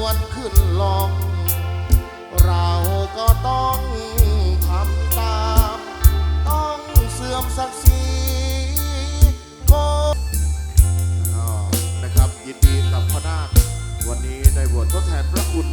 วนขึ้นลง เราก็ต้องทำตาม ต้องเสื่อมศักดิ์ศรีนะครับยินดีกับพ่อนาควันนี้ได้บวชทดแทนพระคุณ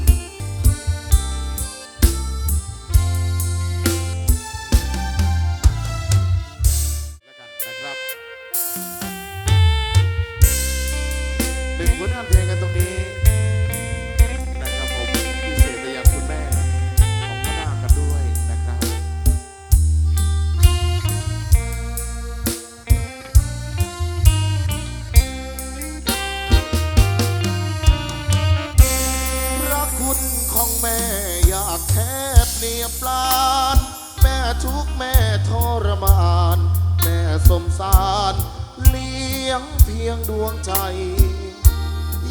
พียงดวงใจ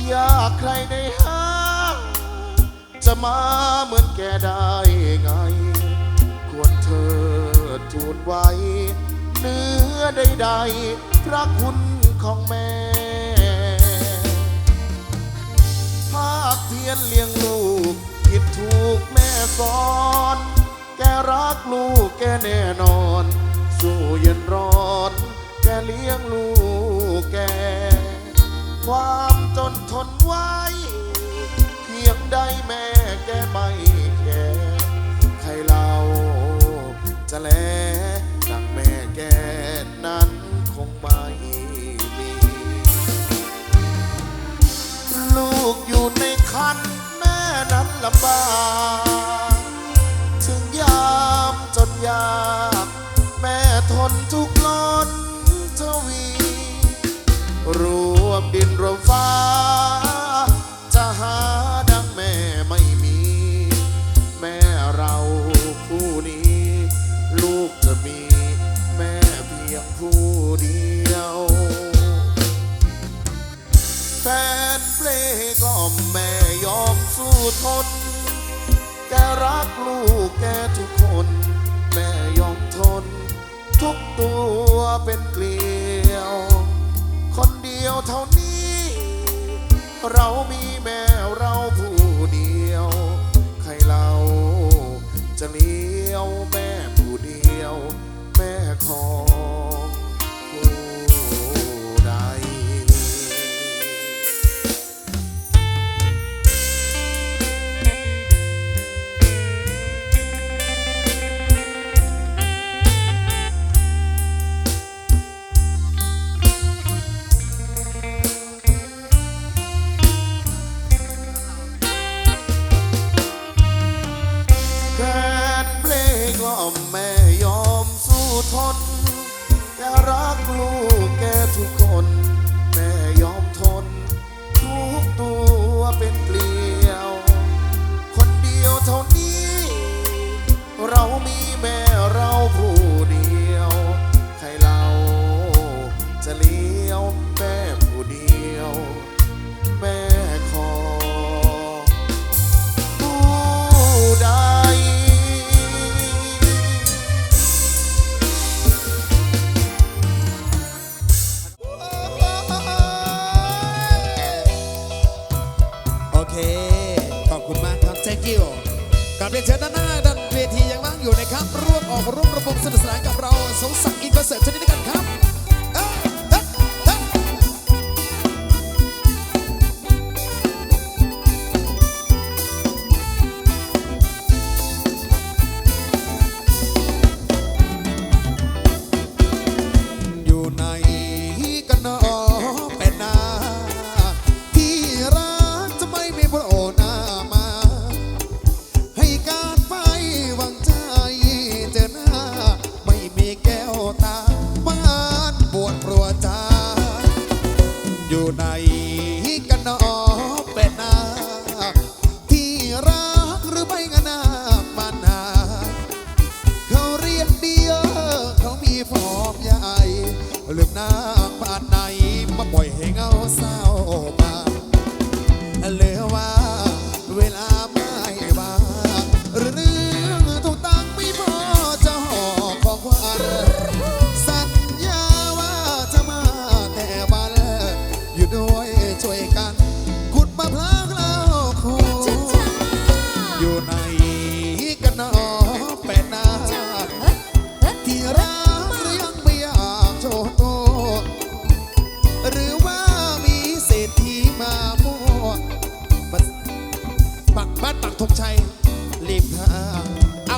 อยากใครในห้าจะมาเหมือนแกได้ไง ควรเธอทูดไว้ เนื้อใดๆพระคุณของแม่ ภาคเพียนเลี้ยงลูกผิดถูกแม่สอน แกรักลูกแกแน่นอน สู้เย็นร้อน เลี้ยงลูกแก่ ความจนทนไว้ เพียงใดแม่แกไม่แก่ใครเราจะแลดังแม่แกนั้นคงไม่มี ลูกอยู่ในคันแม่นั้นลำบาก ทุกตัวเป็นเกลียว คนเดียวเท่านี้ เรามีแม่ the like.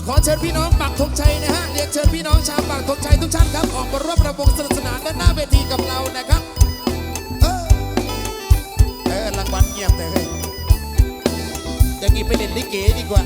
ขอเชิญพี่น้องปักธงชัยนะฮะเรียกเชิญพี่น้องชาวปักธงชัยทุกท่านครับออกมาร่วมระบงสนุกสนานด้านหน้าเวทีกับเรานะครับเออเออรางวัลเงียบแต่เฮ้ยอย่างนี้ไปเล่นลิเกดีกว่า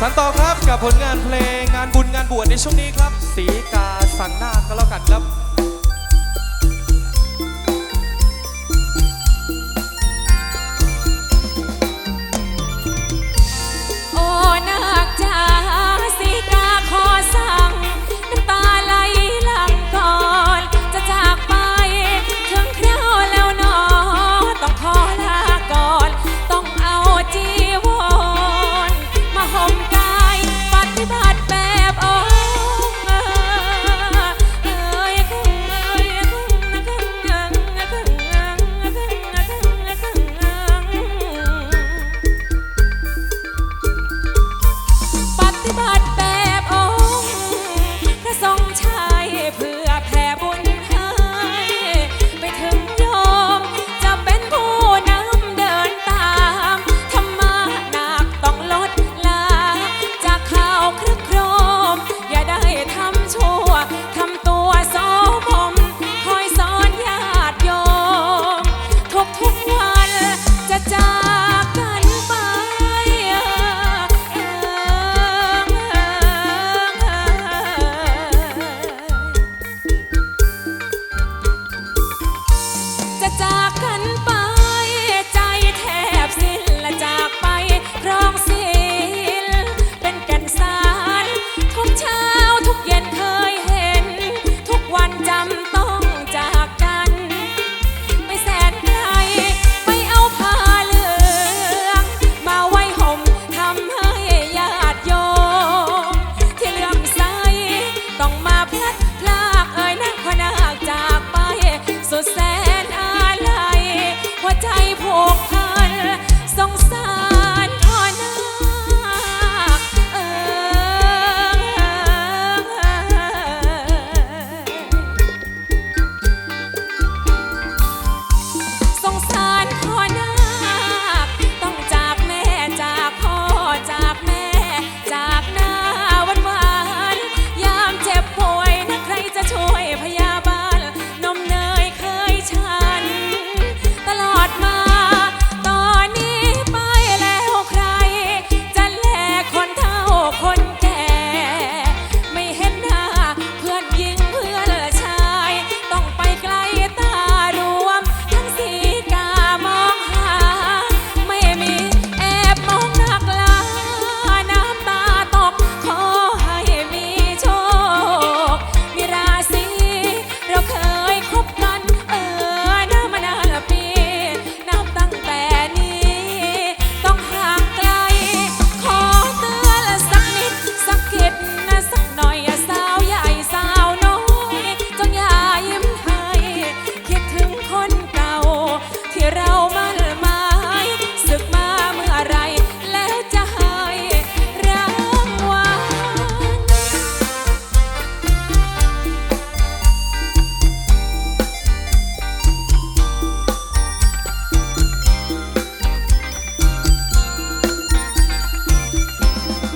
สานต่อครับกับผลงานเพลงงานบุญงานบวชในช่วงนี้ครับ สีกาสันนาก็แล้วกันครับ